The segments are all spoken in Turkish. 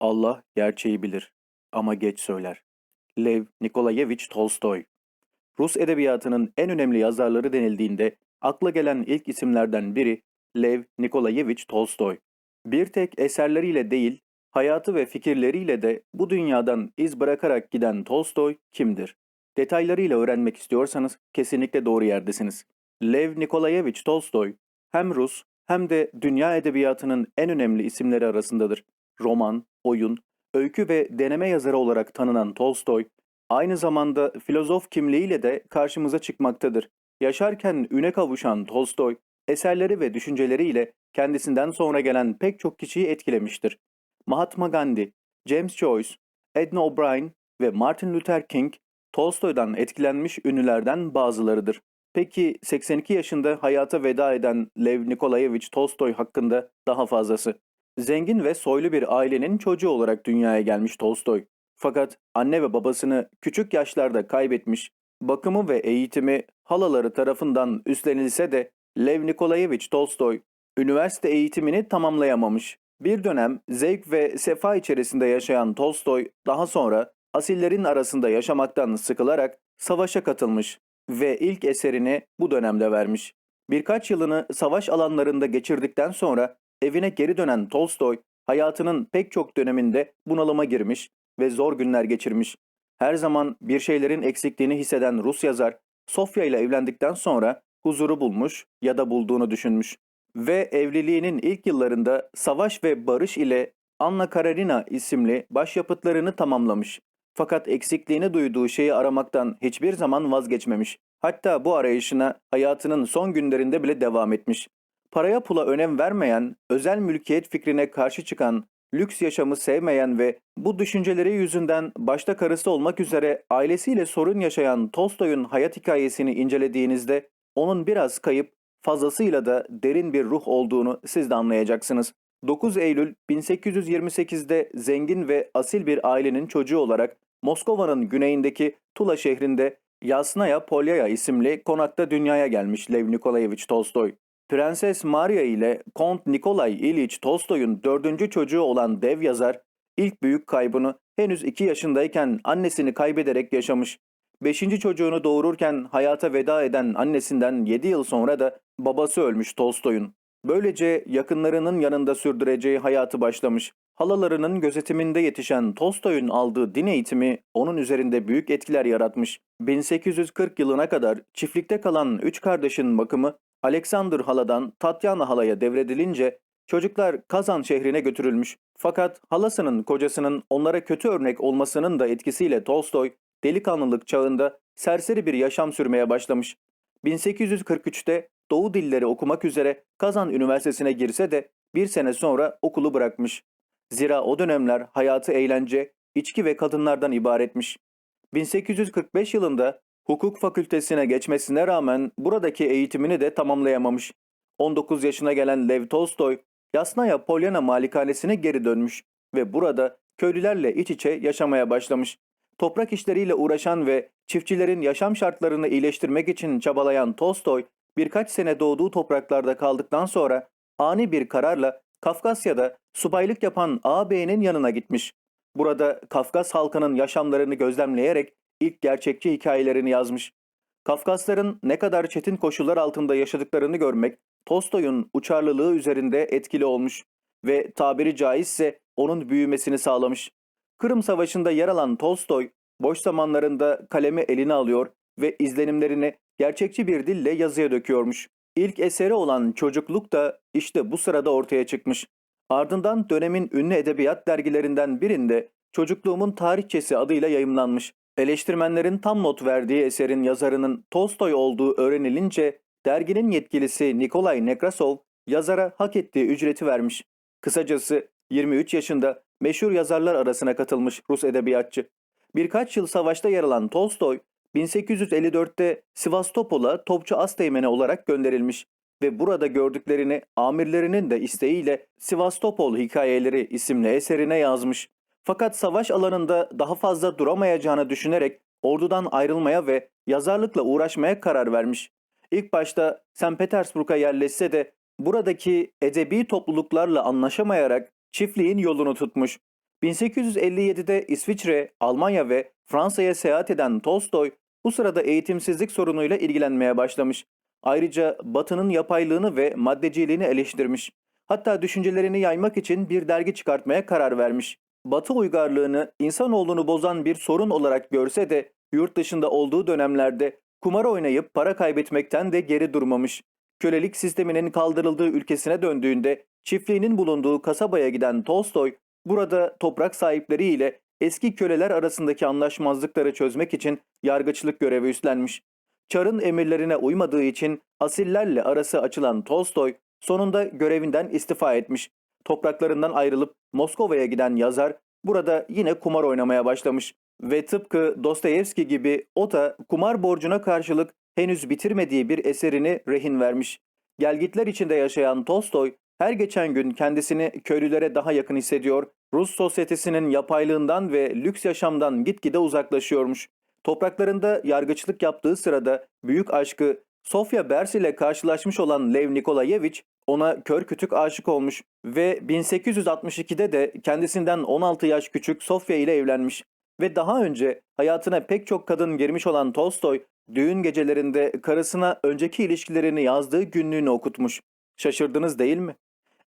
Allah gerçeği bilir ama geç söyler. Lev Nikolayevich Tolstoy Rus edebiyatının en önemli yazarları denildiğinde akla gelen ilk isimlerden biri Lev Nikolayevich Tolstoy. Bir tek eserleriyle değil, hayatı ve fikirleriyle de bu dünyadan iz bırakarak giden Tolstoy kimdir? Detaylarıyla öğrenmek istiyorsanız kesinlikle doğru yerdesiniz. Lev Nikolayevich Tolstoy hem Rus hem de dünya edebiyatının en önemli isimleri arasındadır. Roman, oyun, öykü ve deneme yazarı olarak tanınan Tolstoy, aynı zamanda filozof kimliğiyle de karşımıza çıkmaktadır. Yaşarken üne kavuşan Tolstoy, eserleri ve düşünceleriyle kendisinden sonra gelen pek çok kişiyi etkilemiştir. Mahatma Gandhi, James Joyce, Edna O'Brien ve Martin Luther King, Tolstoy'dan etkilenmiş ünlülerden bazılarıdır. Peki 82 yaşında hayata veda eden Lev Nikolayevich Tolstoy hakkında daha fazlası. Zengin ve soylu bir ailenin çocuğu olarak dünyaya gelmiş Tolstoy. Fakat anne ve babasını küçük yaşlarda kaybetmiş, bakımı ve eğitimi halaları tarafından üstlenilse de Lev Nikolayevich Tolstoy üniversite eğitimini tamamlayamamış. Bir dönem zevk ve sefa içerisinde yaşayan Tolstoy daha sonra asillerin arasında yaşamaktan sıkılarak savaşa katılmış ve ilk eserini bu dönemde vermiş. Birkaç yılını savaş alanlarında geçirdikten sonra evine geri dönen Tolstoy, hayatının pek çok döneminde bunalıma girmiş ve zor günler geçirmiş. Her zaman bir şeylerin eksikliğini hisseden Rus yazar, Sofya ile evlendikten sonra huzuru bulmuş ya da bulduğunu düşünmüş. Ve evliliğinin ilk yıllarında Savaş ve Barış ile Anna Karenina isimli başyapıtlarını tamamlamış. Fakat eksikliğini duyduğu şeyi aramaktan hiçbir zaman vazgeçmemiş. Hatta bu arayışına hayatının son günlerinde bile devam etmiş. Paraya pula önem vermeyen, özel mülkiyet fikrine karşı çıkan, lüks yaşamı sevmeyen ve bu düşünceleri yüzünden başta karısı olmak üzere ailesiyle sorun yaşayan Tolstoy'un hayat hikayesini incelediğinizde onun biraz kayıp, fazlasıyla da derin bir ruh olduğunu siz de anlayacaksınız. 9 Eylül 1828'de zengin ve asil bir ailenin çocuğu olarak Moskova'nın güneyindeki Tula şehrinde Yasnaya Polyaya isimli konakta dünyaya gelmiş Lev Nikolayevich Tolstoy. Prenses Maria ile Kont Nikolay İliç Tolstoy'un dördüncü çocuğu olan dev yazar, ilk büyük kaybını henüz 2 yaşındayken annesini kaybederek yaşamış. Beşinci çocuğunu doğururken hayata veda eden annesinden 7 yıl sonra da babası ölmüş Tolstoy'un. Böylece yakınlarının yanında sürdüreceği hayatı başlamış. Halalarının gözetiminde yetişen Tolstoy'un aldığı din eğitimi onun üzerinde büyük etkiler yaratmış. 1840 yılına kadar çiftlikte kalan üç kardeşin bakımı Alexander haladan Tatyana halaya devredilince çocuklar Kazan şehrine götürülmüş. Fakat halasının kocasının onlara kötü örnek olmasının da etkisiyle Tolstoy delikanlılık çağında serseri bir yaşam sürmeye başlamış. 1843'te Doğu dilleri okumak üzere Kazan Üniversitesi'ne girse de bir sene sonra okulu bırakmış. Zira o dönemler hayatı eğlence, içki ve kadınlardan ibaretmiş. 1845 yılında hukuk fakültesine geçmesine rağmen buradaki eğitimini de tamamlayamamış. 19 yaşına gelen Lev Tolstoy, Yasnaya Polyana malikanesine geri dönmüş ve burada köylülerle iç içe yaşamaya başlamış. Toprak işleriyle uğraşan ve çiftçilerin yaşam şartlarını iyileştirmek için çabalayan Tolstoy, birkaç sene doğduğu topraklarda kaldıktan sonra ani bir kararla Kafkasya'da subaylık yapan ağabeyinin yanına gitmiş. Burada Kafkas halkının yaşamlarını gözlemleyerek ilk gerçekçi hikayelerini yazmış. Kafkasların ne kadar çetin koşullar altında yaşadıklarını görmek Tolstoy'un uçarlılığı üzerinde etkili olmuş ve tabiri caizse onun büyümesini sağlamış. Kırım Savaşı'nda yer alan Tolstoy, boş zamanlarında kalemi eline alıyor ve izlenimlerini gerçekçi bir dille yazıya döküyormuş. İlk eseri olan Çocukluk da işte bu sırada ortaya çıkmış. Ardından dönemin ünlü edebiyat dergilerinden birinde Çocukluğumun Tarihçesi adıyla yayımlanmış. Eleştirmenlerin tam not verdiği eserin yazarının Tolstoy olduğu öğrenilince derginin yetkilisi Nikolay Nekrasov yazara hak ettiği ücreti vermiş. Kısacası 23 yaşında meşhur yazarlar arasına katılmış Rus edebiyatçı. Birkaç yıl savaşta yer alan Tolstoy 1854'te Sivastopol'a topçu asteğmeni olarak gönderilmiş ve burada gördüklerini amirlerinin de isteğiyle Sivastopol Hikayeleri isimli eserine yazmış. Fakat savaş alanında daha fazla duramayacağını düşünerek ordudan ayrılmaya ve yazarlıkla uğraşmaya karar vermiş. İlk başta St. Petersburg'a yerleşse de buradaki edebi topluluklarla anlaşamayarak çiftliğin yolunu tutmuş. 1857'de İsviçre, Almanya ve Fransa'ya seyahat eden Tolstoy bu sırada eğitimsizlik sorunuyla ilgilenmeye başlamış. Ayrıca Batı'nın yapaylığını ve maddeciliğini eleştirmiş. Hatta düşüncelerini yaymak için bir dergi çıkartmaya karar vermiş. Batı uygarlığını insanoğlunu bozan bir sorun olarak görse de yurt dışında olduğu dönemlerde kumar oynayıp para kaybetmekten de geri durmamış. Kölelik sisteminin kaldırıldığı ülkesine döndüğünde çiftliğinin bulunduğu kasabaya giden Tolstoy, burada toprak sahipleriyle eski köleler arasındaki anlaşmazlıkları çözmek için yargıçlık görevi üstlenmiş. Çar'ın emirlerine uymadığı için asillerle arası açılan Tolstoy sonunda görevinden istifa etmiş. Topraklarından ayrılıp Moskova'ya giden yazar burada yine kumar oynamaya başlamış ve tıpkı Dostoyevski gibi o da kumar borcuna karşılık henüz bitirmediği bir eserini rehin vermiş. Gelgitler içinde yaşayan Tolstoy her geçen gün kendisini köylülere daha yakın hissediyor, Rus sosyetesinin yapaylığından ve lüks yaşamdan gitgide uzaklaşıyormuş. Topraklarında yargıçlık yaptığı sırada büyük aşkı Sofya Bers ile karşılaşmış olan Lev Nikolayevich ona kör kütük aşık olmuş ve 1862'de de kendisinden 16 yaş küçük Sofya ile evlenmiş. Ve daha önce hayatına pek çok kadın girmiş olan Tolstoy, düğün gecelerinde karısına önceki ilişkilerini yazdığı günlüğünü okutmuş. Şaşırdınız değil mi?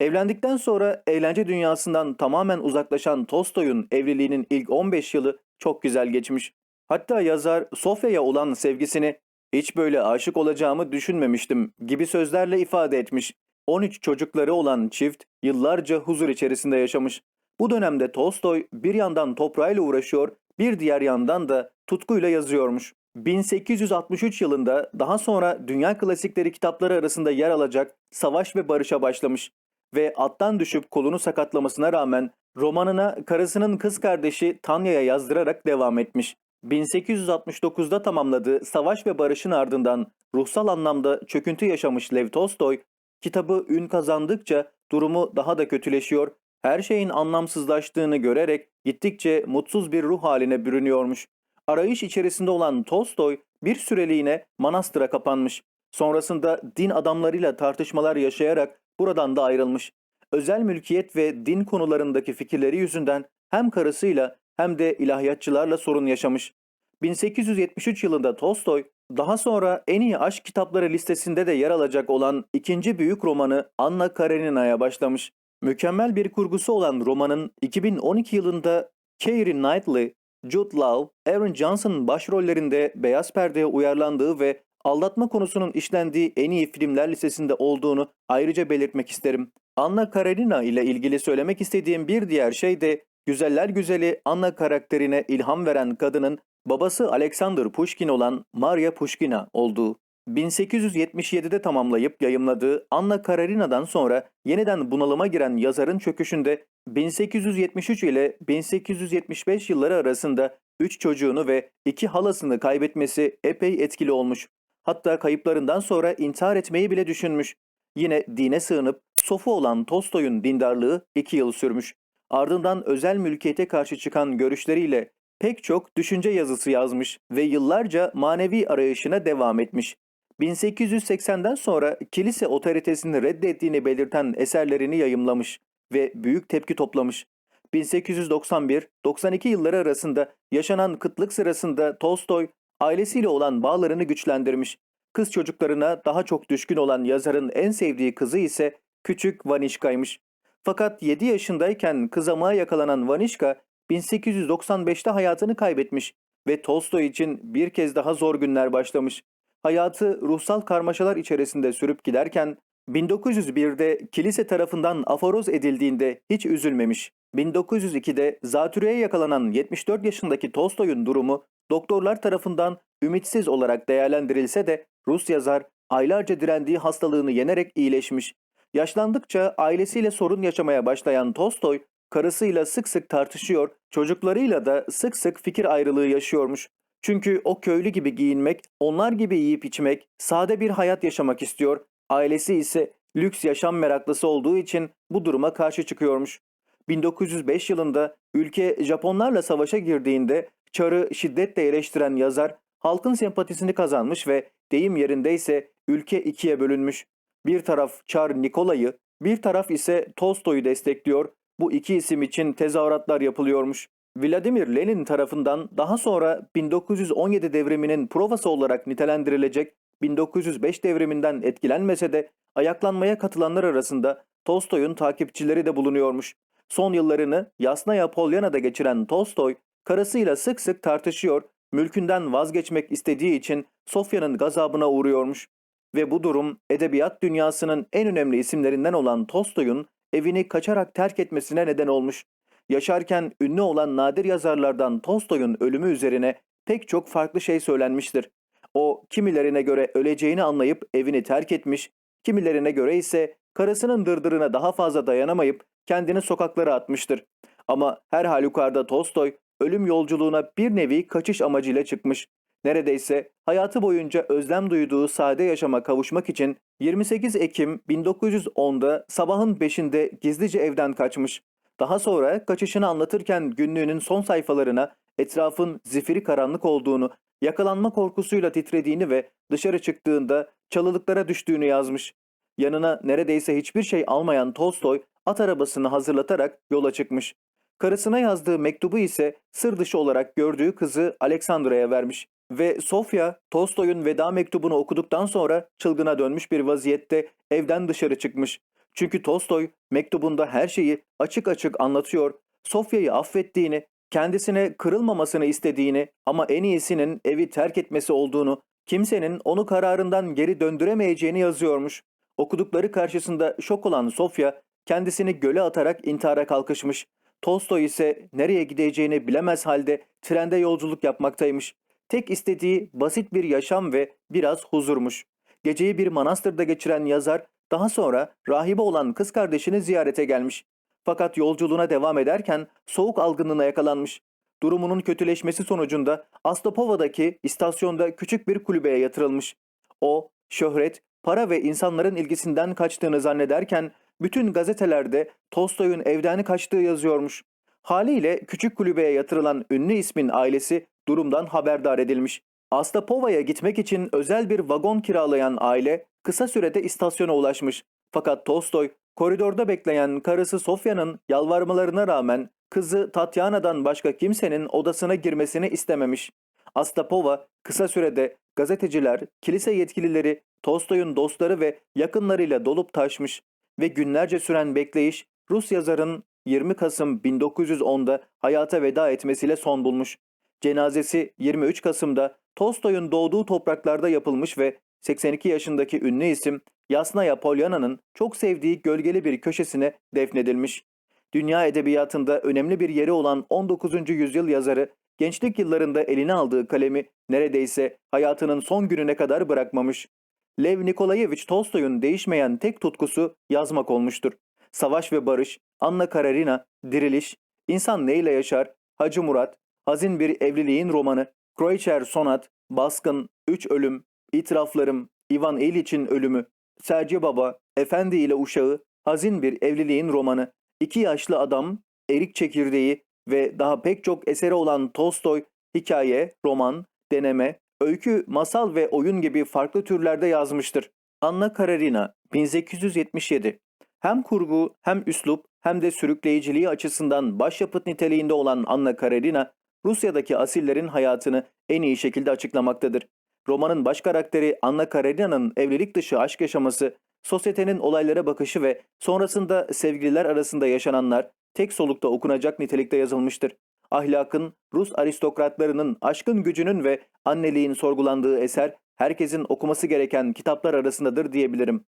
Evlendikten sonra eğlence dünyasından tamamen uzaklaşan Tolstoy'un evliliğinin ilk 15 yılı çok güzel geçmiş. Hatta yazar Sofya'ya olan sevgisini hiç böyle aşık olacağımı düşünmemiştim gibi sözlerle ifade etmiş. 13 çocukları olan çift yıllarca huzur içerisinde yaşamış. Bu dönemde Tolstoy bir yandan toprağıyla uğraşıyor, bir diğer yandan da tutkuyla yazıyormuş. 1863 yılında daha sonra dünya klasikleri kitapları arasında yer alacak Savaş ve Barış'a başlamış ve attan düşüp kolunu sakatlamasına rağmen romanına karısının kız kardeşi Tanya'ya yazdırarak devam etmiş. 1869'da tamamladığı Savaş ve Barış'ın ardından ruhsal anlamda çöküntü yaşamış Lev Tolstoy, kitabı ün kazandıkça durumu daha da kötüleşiyor, her şeyin anlamsızlaştığını görerek gittikçe mutsuz bir ruh haline bürünüyormuş. Arayış içerisinde olan Tolstoy bir süreliğine manastıra kapanmış. Sonrasında din adamlarıyla tartışmalar yaşayarak buradan da ayrılmış. Özel mülkiyet ve din konularındaki fikirleri yüzünden hem karısıyla hem de ilahiyatçılarla sorun yaşamış. 1873 yılında Tolstoy, daha sonra en iyi aşk kitapları listesinde de yer alacak olan ikinci büyük romanı Anna Karenina'ya başlamış. Mükemmel bir kurgusu olan romanın 2012 yılında Keira Knightley, Jude Law, Aaron Johnson başrollerinde beyaz perdeye uyarlandığı ve aldatma konusunun işlendiği en iyi filmler listesinde olduğunu ayrıca belirtmek isterim. Anna Karenina ile ilgili söylemek istediğim bir diğer şey de güzeller güzeli Anna karakterine ilham veren kadının babası Alexander Pushkin olan Maria Pushkina olduğu. 1877'de tamamlayıp yayımladığı Anna Karenina'dan sonra yeniden bunalıma giren yazarın çöküşünde 1873 ile 1875 yılları arasında 3 çocuğunu ve 2 halasını kaybetmesi epey etkili olmuş. Hatta kayıplarından sonra intihar etmeyi bile düşünmüş. Yine dine sığınıp sofu olan Tolstoy'un dindarlığı 2 yıl sürmüş. Ardından özel mülkiyete karşı çıkan görüşleriyle pek çok düşünce yazısı yazmış ve yıllarca manevi arayışına devam etmiş. 1880'den sonra kilise otoritesini reddettiğini belirten eserlerini yayımlamış ve büyük tepki toplamış. 1891-92 yılları arasında yaşanan kıtlık sırasında Tolstoy ailesiyle olan bağlarını güçlendirmiş. Kız çocuklarına daha çok düşkün olan yazarın en sevdiği kızı ise küçük Vanişka'ymış. Fakat 7 yaşındayken kızamığa yakalanan Vanişka 1895'te hayatını kaybetmiş ve Tolstoy için bir kez daha zor günler başlamış. Hayatı ruhsal karmaşalar içerisinde sürüp giderken 1901'de kilise tarafından aforoz edildiğinde hiç üzülmemiş. 1902'de zatürreye yakalanan 74 yaşındaki Tolstoy'un durumu doktorlar tarafından ümitsiz olarak değerlendirilse de Rus yazar aylarca direndiği hastalığını yenerek iyileşmiş. Yaşlandıkça ailesiyle sorun yaşamaya başlayan Tolstoy, karısıyla sık sık tartışıyor, çocuklarıyla da sık sık fikir ayrılığı yaşıyormuş. Çünkü o köylü gibi giyinmek, onlar gibi yiyip içmek, sade bir hayat yaşamak istiyor. Ailesi ise lüks yaşam meraklısı olduğu için bu duruma karşı çıkıyormuş. 1905 yılında ülke Japonlarla savaşa girdiğinde Çar'ı şiddetle eleştiren yazar halkın sempatisini kazanmış ve deyim yerindeyse ülke ikiye bölünmüş. Bir taraf Çar Nikolay'ı, bir taraf ise Tolstoy'u destekliyor, bu iki isim için tezahüratlar yapılıyormuş. Vladimir Lenin tarafından daha sonra 1917 devriminin provası olarak nitelendirilecek 1905 devriminden etkilenmese de ayaklanmaya katılanlar arasında Tolstoy'un takipçileri de bulunuyormuş. Son yıllarını Yasnaya Polyana'da geçiren Tolstoy, karısıyla sık sık tartışıyor, mülkünden vazgeçmek istediği için Sofya'nın gazabına uğruyormuş. Ve bu durum edebiyat dünyasının en önemli isimlerinden olan Tolstoy'un evini kaçarak terk etmesine neden olmuş. Yaşarken ünlü olan nadir yazarlardan Tolstoy'un ölümü üzerine pek çok farklı şey söylenmiştir. O kimilerine göre öleceğini anlayıp evini terk etmiş, kimilerine göre ise karısının dırdırına daha fazla dayanamayıp kendini sokaklara atmıştır. Ama her halükarda Tolstoy ölüm yolculuğuna bir nevi kaçış amacıyla çıkmış. Neredeyse hayatı boyunca özlem duyduğu sade yaşama kavuşmak için 28 Ekim 1910'da sabahın 5'inde gizlice evden kaçmış. Daha sonra kaçışını anlatırken günlüğünün son sayfalarına etrafın zifiri karanlık olduğunu, yakalanma korkusuyla titrediğini ve dışarı çıktığında çalılıklara düştüğünü yazmış. Yanına neredeyse hiçbir şey almayan Tolstoy at arabasını hazırlatarak yola çıkmış. Karısına yazdığı mektubu ise sır dışı olarak gördüğü kızı Aleksandra'ya vermiş ve Sofya Tolstoy'un veda mektubunu okuduktan sonra çılgına dönmüş bir vaziyette evden dışarı çıkmış. Çünkü Tolstoy mektubunda her şeyi açık açık anlatıyor, Sofya'yı affettiğini, kendisine kırılmamasını istediğini ama en iyisinin evi terk etmesi olduğunu, kimsenin onu kararından geri döndüremeyeceğini yazıyormuş. Okudukları karşısında şok olan Sofya kendisini göle atarak intihara kalkışmış. Tolstoy ise nereye gideceğini bilemez halde trende yolculuk yapmaktaymış. Tek istediği basit bir yaşam ve biraz huzurmuş. Geceyi bir manastırda geçiren yazar daha sonra rahibe olan kız kardeşini ziyarete gelmiş. Fakat yolculuğuna devam ederken soğuk algınlığına yakalanmış. Durumunun kötüleşmesi sonucunda Astopova'daki istasyonda küçük bir kulübeye yatırılmış. O, şöhret, para ve insanların ilgisinden kaçtığını zannederken bütün gazetelerde Tolstoy'un evden kaçtığı yazıyormuş. Haliyle küçük kulübeye yatırılan ünlü ismin ailesi durumdan haberdar edilmiş. Astapova'ya gitmek için özel bir vagon kiralayan aile kısa sürede istasyona ulaşmış. Fakat Tolstoy koridorda bekleyen karısı Sofya'nın yalvarmalarına rağmen kızı Tatyana'dan başka kimsenin odasına girmesini istememiş. Astapova kısa sürede gazeteciler, kilise yetkilileri, Tolstoy'un dostları ve yakınlarıyla dolup taşmış ve günlerce süren bekleyiş Rus yazarın 20 Kasım 1910'da hayata veda etmesiyle son bulmuş. Cenazesi 23 Kasım'da Tolstoy'un doğduğu topraklarda yapılmış ve 82 yaşındaki ünlü isim Yasnaya Polyana'nın çok sevdiği gölgeli bir köşesine defnedilmiş. Dünya edebiyatında önemli bir yeri olan 19. yüzyıl yazarı gençlik yıllarında eline aldığı kalemi neredeyse hayatının son gününe kadar bırakmamış. Lev Nikolayevich Tolstoy'un değişmeyen tek tutkusu yazmak olmuştur. Savaş ve Barış, Anna Karenina, Diriliş, İnsan Neyle Yaşar, Hacı Murat, Hazin Bir Evliliğin Romanı, Kroiçer Sonat, Baskın, Üç Ölüm, İtiraflarım, Ivan İliç'in Ölümü, Serci Baba, Efendi ile Uşağı, Hazin Bir Evliliğin Romanı, İki Yaşlı Adam, Erik Çekirdeği ve daha pek çok eseri olan Tolstoy, hikaye, roman, deneme, öykü, masal ve oyun gibi farklı türlerde yazmıştır. Anna Karenina 1877 Hem kurgu hem üslup hem de sürükleyiciliği açısından başyapıt niteliğinde olan Anna Karenina, Rusya'daki asillerin hayatını en iyi şekilde açıklamaktadır. Romanın baş karakteri Anna Karenina'nın evlilik dışı aşk yaşaması, sosyetenin olaylara bakışı ve sonrasında sevgililer arasında yaşananlar tek solukta okunacak nitelikte yazılmıştır. Ahlakın, Rus aristokratlarının aşkın gücünün ve anneliğin sorgulandığı eser herkesin okuması gereken kitaplar arasındadır diyebilirim.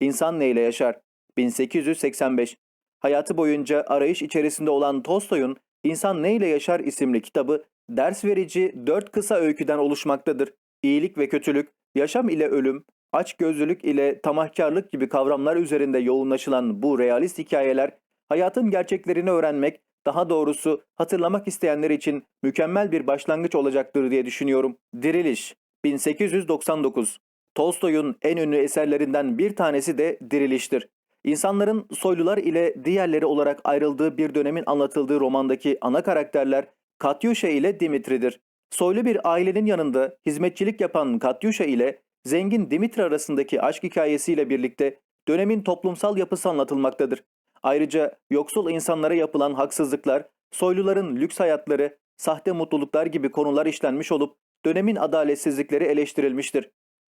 İnsan neyle yaşar? 1885 Hayatı boyunca arayış içerisinde olan Tolstoy'un İnsan Neyle Yaşar isimli kitabı ders verici dört kısa öyküden oluşmaktadır. İyilik ve kötülük, yaşam ile ölüm, açgözlülük ile tamahkarlık gibi kavramlar üzerinde yoğunlaşılan bu realist hikayeler, hayatın gerçeklerini öğrenmek, daha doğrusu hatırlamak isteyenler için mükemmel bir başlangıç olacaktır diye düşünüyorum. Diriliş 1899 Tolstoy'un en ünlü eserlerinden bir tanesi de Diriliş'tir. İnsanların soylular ile diğerleri olarak ayrıldığı bir dönemin anlatıldığı romandaki ana karakterler Katyusha ile Dimitri'dir. Soylu bir ailenin yanında hizmetçilik yapan Katyusha ile zengin Dimitri arasındaki aşk hikayesiyle birlikte dönemin toplumsal yapısı anlatılmaktadır. Ayrıca yoksul insanlara yapılan haksızlıklar, soyluların lüks hayatları, sahte mutluluklar gibi konular işlenmiş olup dönemin adaletsizlikleri eleştirilmiştir.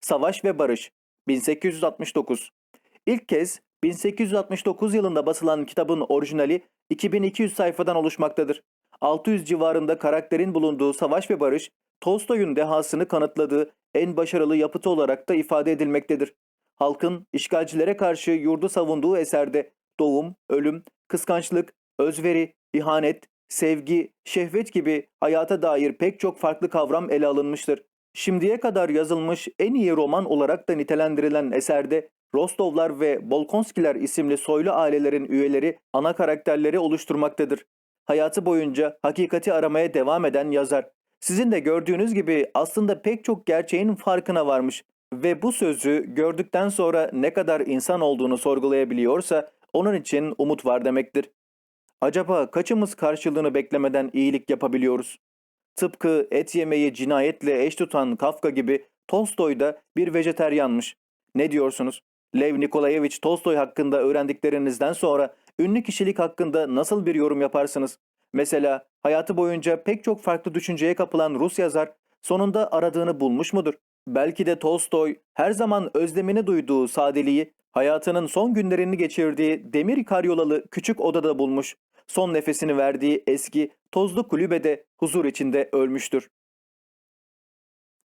Savaş ve Barış 1869 İlk kez 1869 yılında basılan kitabın orijinali 2200 sayfadan oluşmaktadır. 600 civarında karakterin bulunduğu Savaş ve Barış, Tolstoy'un dehasını kanıtladığı en başarılı yapıtı olarak da ifade edilmektedir. Halkın işgalcilere karşı yurdu savunduğu eserde doğum, ölüm, kıskançlık, özveri, ihanet, sevgi, şehvet gibi hayata dair pek çok farklı kavram ele alınmıştır. Şimdiye kadar yazılmış en iyi roman olarak da nitelendirilen eserde Rostovlar ve Bolkonskiler isimli soylu ailelerin üyeleri ana karakterleri oluşturmaktadır. Hayatı boyunca hakikati aramaya devam eden yazar. Sizin de gördüğünüz gibi aslında pek çok gerçeğin farkına varmış ve bu sözü gördükten sonra ne kadar insan olduğunu sorgulayabiliyorsa onun için umut var demektir. Acaba kaçımız karşılığını beklemeden iyilik yapabiliyoruz? Tıpkı et yemeyi cinayetle eş tutan Kafka gibi Tolstoy da bir vejeteryanmış. Ne diyorsunuz? Lev Nikolayevich Tolstoy hakkında öğrendiklerinizden sonra ünlü kişilik hakkında nasıl bir yorum yaparsınız? Mesela hayatı boyunca pek çok farklı düşünceye kapılan Rus yazar sonunda aradığını bulmuş mudur? Belki de Tolstoy her zaman özlemini duyduğu sadeliği hayatının son günlerini geçirdiği demir karyolalı küçük odada bulmuş. Son nefesini verdiği eski tozlu kulübede huzur içinde ölmüştür.